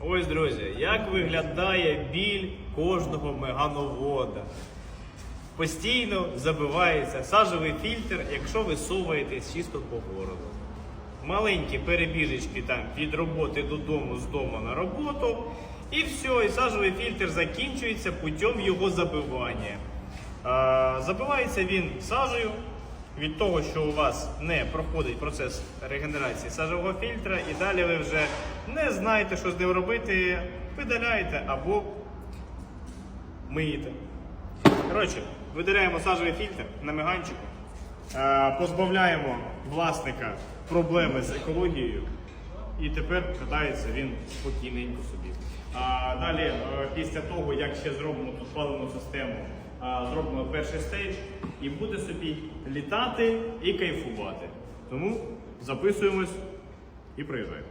Ось, друзі, як виглядає біль кожного мегановода. Постійно забивається сажевий фільтр, якщо ви чисто по городу. Маленькі перебіжечки там від роботи додому, з дому на роботу. І все, і сажевий фільтр закінчується путем його забивання. Забивається він сажею від того, що у вас не проходить процес регенерації сажевого фільтра, і далі ви вже не знаєте, що з ним робити, видаляєте або миєте. Коротше, видаляємо сажевий фільтр на меганчику, е, позбавляємо власника проблеми з екологією, і тепер катається він спокійненько собі. А далі, е, після того, як ще зробимо тут паливну систему, зробимо перший стейдж і буде собі літати і кайфувати. Тому записуємось і приїжджаємо.